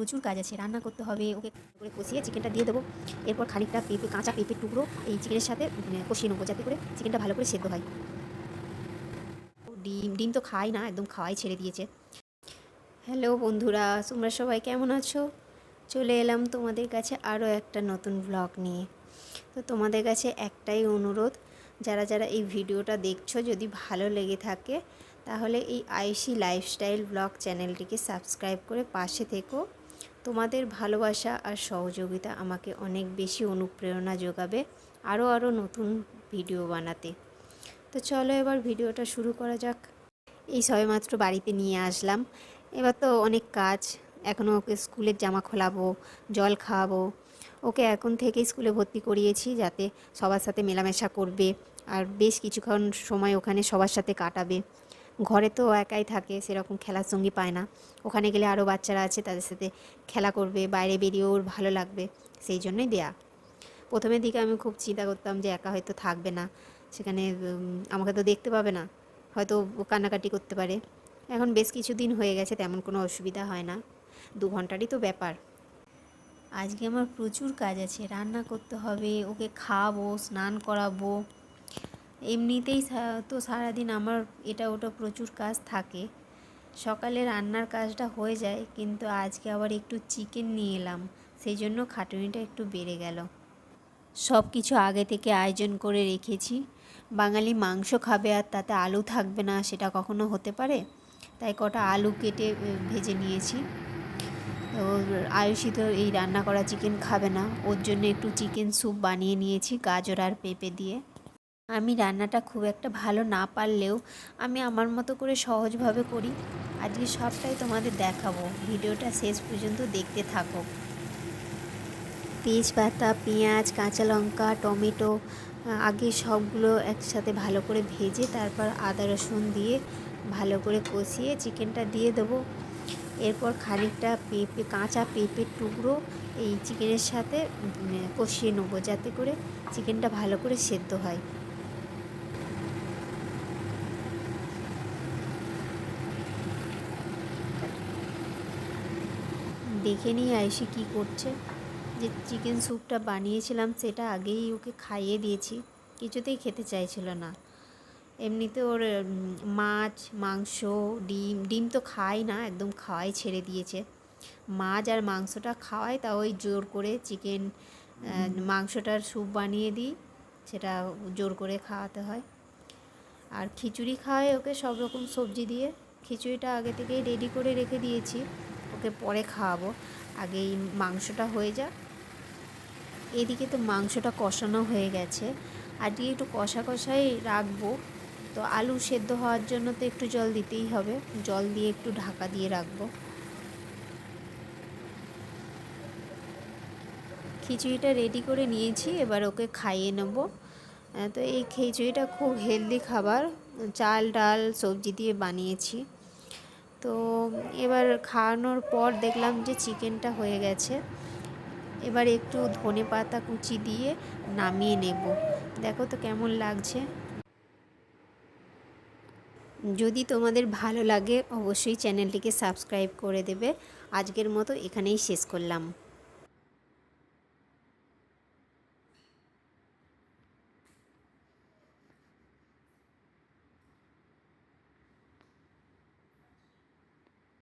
প্রচুর কাজ আছে রান্না করতে হবে ওকে করে কষিয়ে চিকেনটা দিয়ে দেবো। এরপর খানিকটা পেঁপে কাঁচা পেঁপের টুকরো এই চিকেনের সাথে মানে, কষিয়ে নেব যাতে করে চিকেনটা ভালো করে সেদ্ধ হয়। ডিম ডিম তো খাই না একদম খাওয়াই ছেড়ে দিয়েছে। হ্যালো বন্ধুরা তোমরা সবাই কেমন আছো? চলে এলাম তোমাদের কাছে আরও একটা নতুন ব্লগ নিয়ে। তো তোমাদের কাছে একটাই অনুরোধ যারা যারা এই ভিডিওটা দেখছ যদি ভালো লেগে থাকে তাহলে এই আইসি লাইফস্টাইল ব্লগ চ্যানেলটিকে সাবস্ক্রাইব করে পাশে থেকো। তোমাদের ভালোবাসা আর সহযোগিতা আমাকে অনেক বেশি অনুপ্রেরণা যোগাবে আরও আরও নতুন ভিডিও বানাতে। তো চলো এবার ভিডিওটা শুরু করা যাক। এই সবেমাত্র বাড়িতে নিয়ে আসলাম। এবার তো অনেক কাজ। এখনও ওকে স্কুলের জামা খোলাবো, জল খাওয়াবো। ওকে এখন থেকেই স্কুলে ভর্তি করিয়েছি যাতে সবার সাথে মেলামেশা করবে আর বেশ কিছুক্ষণ সময় ওখানে সবার সাথে কাটাবে। ঘরে তো একাই থাকে, সেরকম খেলার সঙ্গী পায় না। ওখানে গেলে আরও বাচ্চারা আছে, তাদের সাথে খেলা করবে, বাইরে বেরিয়ে ওর ভালো লাগবে, সেই জন্যই দেয়া। প্রথমের দিকে আমি খুব চিন্তা করতাম যে একা হয়তো থাকবে না, সেখানে আমাকে তো দেখতে পাবে না, হয়তো ও কান্নাকাটি করতে পারে। এখন বেশ কিছুদিন হয়ে গেছে, তেমন কোনো অসুবিধা হয় না, দু ঘন্টারই তো ব্যাপার। আজকে আমার প্রচুর কাজ আছে, রান্না করতে হবে, ওকে খাওয়াবো, স্নান করাবো এমনিতেই তো সারাদিন আমার এটা ওটা প্রচুর কাজ থাকে। সকালে রান্নার কাজটা হয়ে যায়, কিন্তু আজকে আবার একটু চিকেন নিয়ে এলাম সেই জন্য খাটুনিটা একটু বেড়ে গেল। সব কিছু আগে থেকে আয়োজন করে রেখেছি। বাঙালি মাংস খাবে আর তাতে আলু থাকবে না, সেটা কখনো হতে পারে? তাই কটা আলু কেটে ভেজে নিয়েছি। তো আয়ুষি তো এই রান্না করা চিকেন খাবে না, ওর জন্য একটু চিকেন স্যুপ বানিয়ে নিয়েছি, গাজর আর পেঁপে দিয়ে। আমি রান্নাটা খুব একটা ভালো না পারলেও আমি আমার মতো করে সহজভাবে করি। আজকে সবটাই তোমাদের দেখাবো। ভিডিওটা শেষ পর্যন্ত দেখতে থাকো। তেজপাতা, পেঁয়াজ, কাঁচা লঙ্কা, টমেটো আগে সবগুলো একসাথে ভালো করে ভেজে তারপর আদা, রসুন দিয়ে ভালো করে কষিয়ে চিকেনটা দিয়ে দেবো। এরপর খানিকটা পেঁপে, কাঁচা পেঁপের টুকরো এই চিকেনের সাথে কষিয়ে নেব যাতে করে চিকেনটা ভালো করে সেদ্ধ হয়। দেখে নিয়ে আইসি কী করছে। যে চিকেন স্যুপটা বানিয়েছিলাম, সেটা আগেই ওকে খাইয়ে দিয়েছি। কিছুতেই খেতে চাইছিল না। এমনিতে ওর মাছ, মাংস, ডিম ডিম তো খায় না, একদম খাওয়াই ছেড়ে দিয়েছে। মাছ আর মাংসটা খাওয়াই, তা ওই জোর করে চিকেন মাংসটার স্যুপ বানিয়ে দিই, সেটা জোর করে খাওয়াতে হয়। আর খিচুড়ি খাওয়াই ওকে সব রকম সবজি দিয়ে। খিচুড়িটা আগে থেকেই রেডি করে রেখে দিয়েছি। ওকে পরে খাওয়াবো। আগে এই মাংসটা হয়ে যাক। এদিকে তো মাংসটা কষানো হয়ে গেছে। আর দিয়ে একটু কষা কষাই রাখব। তো আলু সেদ্ধ হওয়ার জন্য তো একটু জল দিতেই হবে। জল দিয়ে একটু ঢাকা দিয়ে রাখব। খিচুড়িটা রেডি করে নিয়েছি। এবার ওকে খাইয়ে নেব। তো এই খিচুড়িটা খুব হেলদি খাবার। চাল, ডাল, সবজি দিয়ে বানিয়েছি। তো এবার খাওয়ানোর পর দেখলাম যে চিকেনটা হয়ে গেছে। এবার একটু ধনে পাতা কুচি দিয়ে নামিয়ে নেব। দেখো তো কেমন লাগছে। যদি তোমাদের ভালো লাগে, অবশ্যই চ্যানেলটিকে সাবস্ক্রাইব করে দেবে। আজকের মতো এখানেই শেষ করলাম।